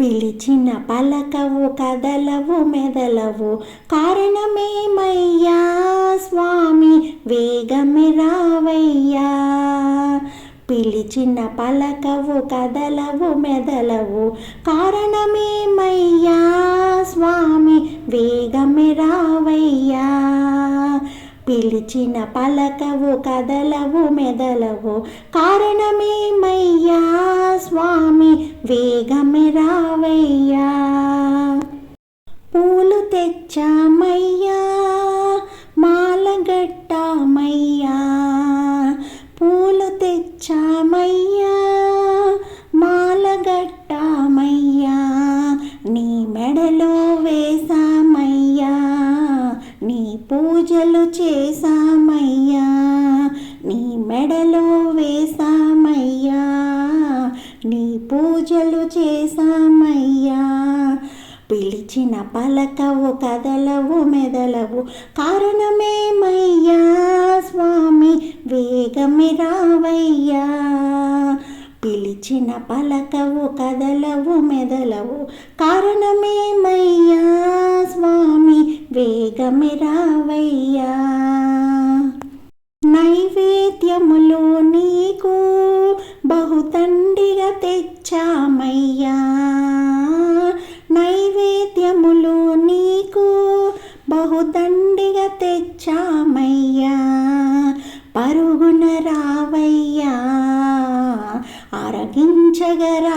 పిలిచిన పలకవు కదలవు మెదలవు. కారణమేమయ్యా స్వామి? వేగమి రావయ్యా. పిలిచిన పలకవు కదలవు మెదలవు. కారణమేమయ్యా స్వామి? వేగ పిలిచిన పలకవు కదలవు మెదలవు. కారణమేమయ్యా స్వామి? వేగమే రావయ్యా. పూలు తెచ్చామయ్యా మాలగట్టామయ్యా పూలు తెచ్చామయ్యా పూజలు చేసామయ్యా నీ మెడలో వేశామయ్యా నీ పూజలు చేశామయ్యా. పిలిచిన పలకవు కదలవు మెదలవు కారణమేమయ్యా? స్వామి వేగమి రావయ్యా. పిలిచిన పలకవు కదలవు మెదలవు కారణమేమయ్యా? వేగమి రావయ్యా. నైవేద్యములు నీకు బహుతండిగా తెచ్చామయ్యా. నైవేద్యములు నీకు బహుదండిగా తెచ్చామయ్యా. పరుగున రావయ్యా. అరగించగర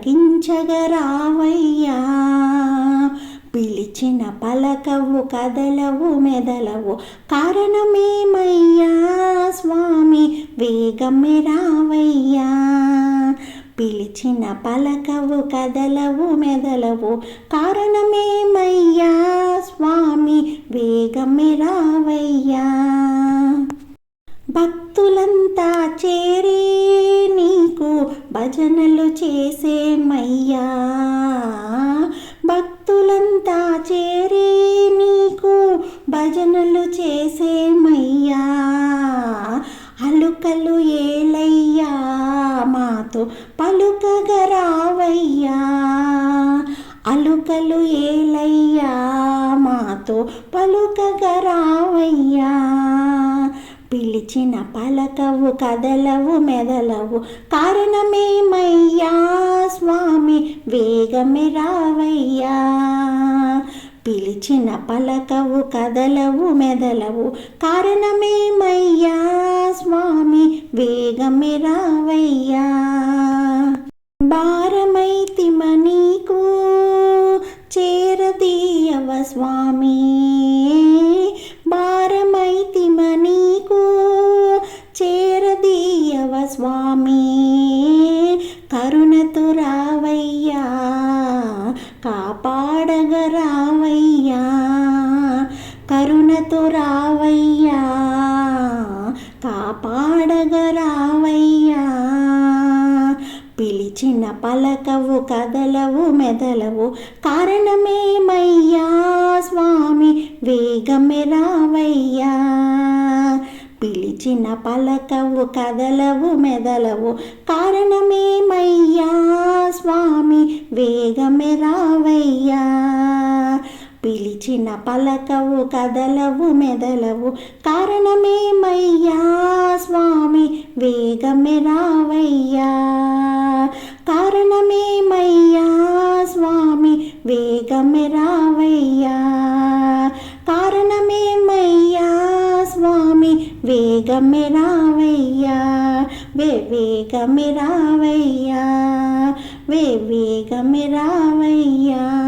అరగించగ రావయ్యా. పిలిచిన పలకవు కదలవు మెదలవు కారణమేమయ్యా? స్వామి వేగమే రావయ్యా. పిలిచిన పలకవు కదలవు మెదలవు కారణమేమయ్యా? స్వామి వేగమే రావయ్యా. భక్తులంతా చేరి నీకు భజనలు అలుకలు ఏలయ్యా మాతో పలుకగరావయ్యా అలుకలు ఏలయ్యా మాతో పలుకగరావయ్యా పిలిచిన పలకవు కదలవు మెదలవు కారణమేమయ్యా? స్వామి వేగమే రావయ్యా. పిలిచిన పలకవు కదలవు మెదలవు. కారణమేమయ్యా స్వామి? వేగమే రావయ్యా. భారమైతిమ నీకు చేరదీయవ స్వామి. భారమైతిమ నీకు చేరదీయవ స్వామి. కరుణతో రావ రావయ్యా కాపాడగ రావయ్యా. పిలిచిన పలకవు కదలవు మెదలవు కారణమేమయ్యా స్వామి? వేగమే రావయ్యా. పిలిచిన పలకవు కదలవు మెదలవు కారణమేమయ్యా స్వామి? వేగమే రావయ్యా. పిలిచిన పలకవు కదలవు మెదలవు. కారణమేమయ్యా స్వామి? వేగమే రావయ్యా. కారణమేమయ్యా స్వామి? వేగమే రావయ్యా. కారణమేమయ్యా స్వామి? వేగమే రావయ్యా. వే వేగమే రావయ్యా. వే వేగమే రావయ్యా.